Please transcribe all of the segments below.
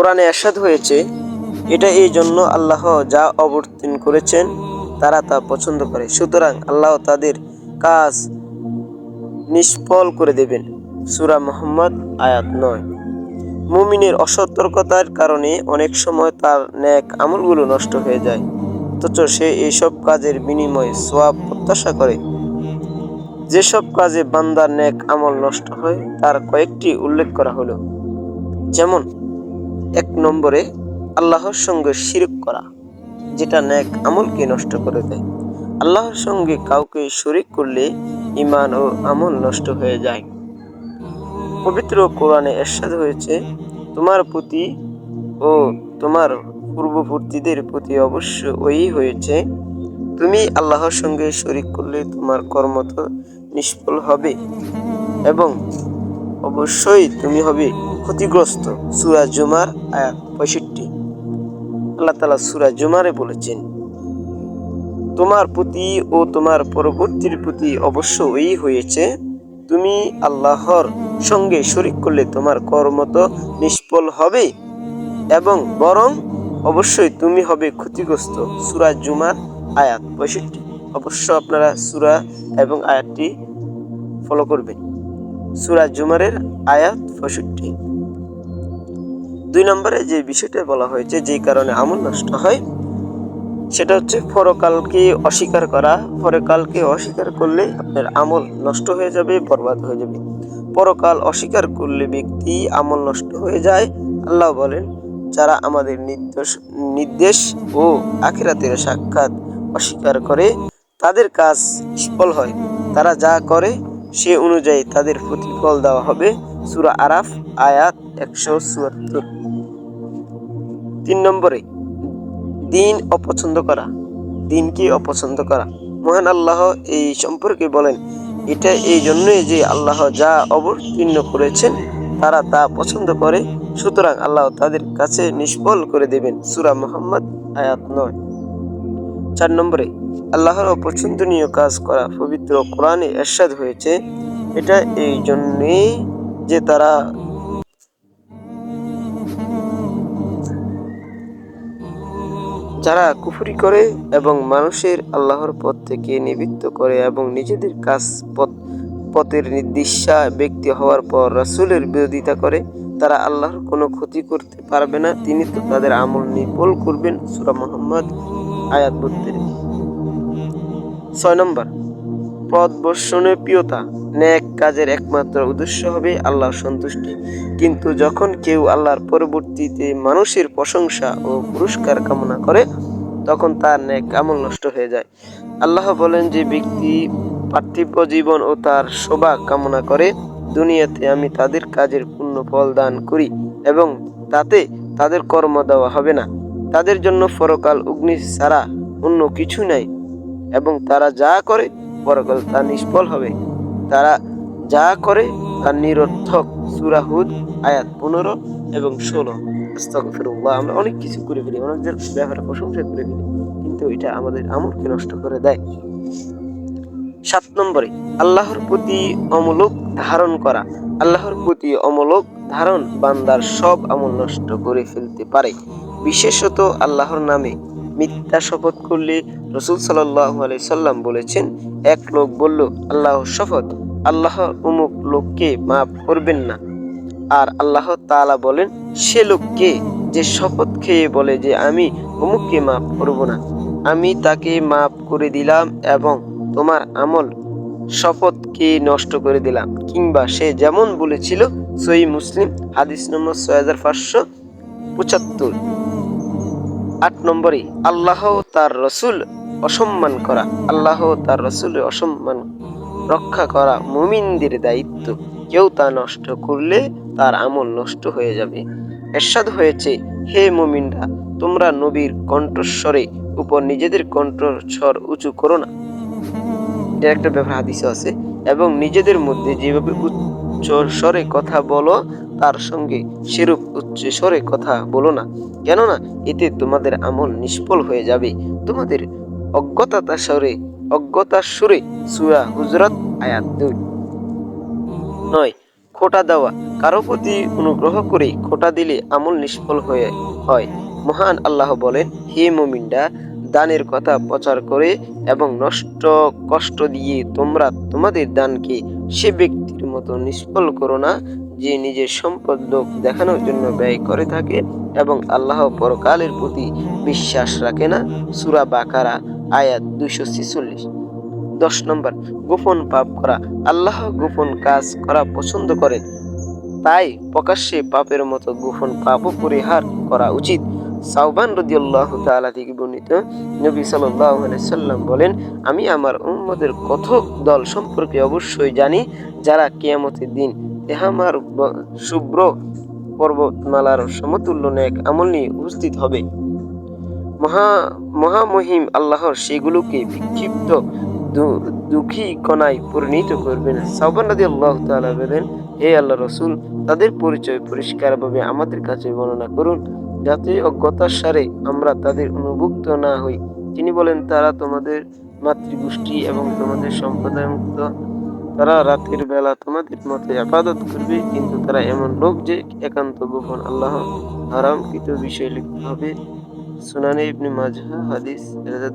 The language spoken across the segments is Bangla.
কোরআনে এরশাদ হয়েছে, এটা এই জন্য আল্লাহ যা অবতীর্ণ করেছেন, তারা তা পছন্দ করে। সুতরাং আল্লাহ তাদের কাজ নিষ্ফল করে দেবেন। সুরা মোহাম্মদ, আয়াত নয়। মুমিনের অসতর্কতার কারণে অনেক সময় তার ন্যাক আমলগুলো নষ্ট হয়ে যায়, অথচ সে এইসব কাজের বিনিময়ে সোয়াব প্রত্যাশা করে। যেসব কাজে বান্দার ন্যাক আমল নষ্ট হয়, তার কয়েকটি উল্লেখ করা হলো। যেমন এক নম্বরে আল্লাহর সঙ্গে শিরক করা, যেটা ন্যাক আমলকে নষ্ট করে দেয়। আল্লাহর সঙ্গে কাউকে শরিক করলে ইমান ও আমল নষ্ট হয়ে যায়। পবিত্র কোরআনে এরশাদ হয়েছে, তোমার প্রতি ও তোমার পূর্ববর্তীদের প্রতি অবশ্য ওই হয়েছে, তুমি আল্লাহর সঙ্গে শরিক করলে তোমার কর্ম তো নিষ্ফল হবে এবং অবশ্যই তুমি হবে ক্ষতিগ্রস্ত। সুরা জুমার আয়াত পঁয়ষট্টি। আল্লাহ তালা সুরা জুমারে বলেছেন, তোমার প্রতি ও তোমার পরবর্তীর প্রতি অবশ্য ওই হয়েছে, তুমি আল্লাহর সঙ্গে শরিক করলে তোমার কর্ম তো নিষ্ফল হবে এবং বরং অবশ্যই তুমি হবে ক্ষতিগ্রস্ত। সুরা জুমার আয়াত পঁয়ষট্টি। অবশ্য আপনারা সুরা এবং আয়াতটি ফলো করবেন। সুরা জুমারের আয়াত পঁয়ষট্টি। দুই নম্বরে যে বিষয়টা বলা হয়েছে, যে কারণে আমল নষ্ট হয়, সেটা হচ্ছে পরকালকে অস্বীকার করা। পরকালকে অস্বীকার করলে আপনার আমল নষ্ট হয়ে যাবে, বরবাদ হয়ে যাবে। পরকাল অস্বীকার করলে ব্যক্তি আমল নষ্ট হয়ে যায়। আল্লাহ বলেন, যারা আমাদের নির্দেশ নির্দেশ ও আখিরাতের সাক্ষাৎ অস্বীকার করে, তাদের কাজ সফল হয়। তারা যা করে সে অনুযায়ী তাদের প্রতিফল দেওয়া হবে সুরা আরাফ, আয়াত একশো চুয়াত্তর। তিন নম্বরে, দিন অপছন্দ করা। দিনকে অপছন্দ করা। মহান আল্লাহ এই সম্পর্কে বলেন, এটা এই জন্যই যে আল্লাহ যা অবতীর্ণ করেছেন, তারা তা পছন্দ করে। সুতরাং আল্লাহ তাদের কাছে নিষ্ফল করে দেবেন সুরা মোহাম্মদ, আয়াত নয়। চার নম্বরে, আল্লাহর অপছন্দনীয় কাজ করা পবিত্র কোরআনে এরশাদ হয়েছে। এটা এই জন্যই যে তারা যারা কুফরি করে এবং মানুষের আল্লাহর পথ থেকে নিবৃত্ত করে এবং নিজেদের কাজ পথ, পথের নির্দিশা ব্যক্তি হওয়ার পর রাসূলের বিরোধিতা করে, তারা আল্লাহর কোনো ক্ষতি করতে পারবে না। তিনি তো তাদের আমল নির্মূল করবেন। সূরা মুহাম্মদ আয়াত বত্রিশ। ছয় নম্বর, পথ বর্ষণের প্রিয়তা, ন্যাক কাজের একমাত্র উদ্দেশ্য হবে আল্লাহর সন্তুষ্টি। কিন্তু যখন কেউ আল্লাহর পরবর্তীতে মানুষের প্রশংসা ও পুরস্কার কামনা করে, তখন তার ন্যাক আমল নষ্ট হয়ে যায়। আল্লাহ বলেন যে ব্যক্তি পার্থিব জীবন ও তার শোভা কামনা করে, দুনিয়াতে আমি তাদের কাজের পূর্ণ ফল দান করি এবং তাতে তাদের কর্ম দেওয়া হবে না। তাদের জন্য পরকাল অগ্নি ছাড়া অন্য কিছু নাই। এবং তারা যা করে, পরকাল তা নিষ্ফল হবে। তারা যা করে, তা নিরর্থক। সুরাহুদ আয়াত পনেরো এবং ষোলো। আস্তাগফিরুল্লাহ, আমরা অনেক কিছু করে ফেলি, অনেকদের ব্যাপারে প্রশংসা করে ফেলি, কিন্তু এটা আমাদের আমলকে নষ্ট করে দেয়। সাত নম্বরে, আল্লাহর প্রতি অমূলক ধারণ করা। আল্লাহর প্রতি অমূলক ধারণ বান্দার সব আমল নষ্ট করে ফেলতে পারে। বিশেষত আল্লাহর নামে মিথ্যা শপথ করলে রসুল সাল্লাম বলেছেন, এক লোক বলল আল্লাহ শপথ আল্লাহ অমুক লোককে মাফ করবেন না। আর আল্লাহ তাআলা বলেন, সে লোককে যে শপথ খেয়ে বলে যে আমি অমুককে মাফ করব না, আমি তাকে মাফ করে দিলাম এবং তোমার আমল শপথকে নষ্ট করে দিলাম। কিংবা সে যেমন বলেছিল সই মুসলিম, হাদিস নম্বর ছয় হাজার পাঁচশো পঁচাত্তর। আট নম্বরে আল্লাহ তার রসুল অসম্মান করা। আল্লাহ তার রসুলের অসম্মান রক্ষা করা মুমিনদের দায়িত্ব। কেউ তা নষ্ট করলে তার আমল নষ্ট হয়ে যাবে। এরশাদ হয়েছে, হে মুমিনরা, তোমরা নবীর কণ্ঠস্বরে উপর নিজেদের কণ্ঠস্বর উঁচু করো না। এটা একটা ব্যাপার হাদিসে আছে, এবং নিজেদের মধ্যে যেভাবে উচ্চ স্বরে কথা বলো, তার সঙ্গে সেরূপ উচ্চ স্বরে কথা বলো না। কেননা এতে তোমাদের আমল নিষ্ফল হয়ে যাবে। তোমাদের অজ্ঞতা স্বরে অজ্ঞতার সুরে সুরা হুজরত আয়াত দুই। নয়, খোটা দেওয়া। কারও প্রতি অনুগ্রহ করে খোটা দিলে আমল নিষ্ফল হয়ে হয়। মহান আল্লাহ বলেন, হে মুমিনরা দানের কথা প্রচার করে এবং নষ্ট কষ্ট দিয়ে তোমরা তোমাদের দানকে সে ব্যক্তির মতো নিষ্ফল করো না, যে নিজের সম্পদ লোক দেখানোর জন্য ব্যয় করে থাকে এবং আল্লাহ পরকালের প্রতি বিশ্বাস রাখে না। সুরা বাকারা, আয়াত দুইশো ছেচল্লিশ। দশ নম্বর, গোপন পাপ করা। আল্লাহ গোপন কাজ করা পছন্দ করেন, তাই প্রকাশ্যে পাপের মতো গোপন পাপও পরিহার করা উচিত। সাউবান রদিয়াল্লাহ তাআলা থেকে বর্ণিত নবী আলাইহি সাল্লাম বলেন, আমি আমার উম্মদের কথক দল সম্পর্কে অবশ্যই জানি যারা কিয়ামতের দিন তেহামার ব- শুভ্র পর্বতমালার সমতুল্য নেক আমল নিয়ে উপস্থিত হবে। মহা, মহামহিম আল্লাহর সেগুলোকে বিক্ষিপ্ত দুঃখী কণায় পরিণত করবেন। সাউবান রাদি আল্লাহ তাআলা বলেন হে আল্লাহ রসুল, তাদের পরিচয় পরিষ্কারভাবে আমাদের কাছে বর্ণনা করুন, যাতে অজ্ঞতার সারে আমরা তাদের অনুভুক্ত না হই। তিনি বলেন, তারা তোমাদের মাতৃগোষ্ঠী এবং তোমাদের সম্প্রদায় মুক্ত তারা রাতের বেলা তোমাদের মতো আবাদত করবে, কিন্তু তারা এমন লোক যে একান্ত গোপন, আল্লাহ হারামকৃত বিষয় লিখতে হবে। সুনানে ইবনে মাজাহ হাদিস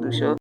দুশো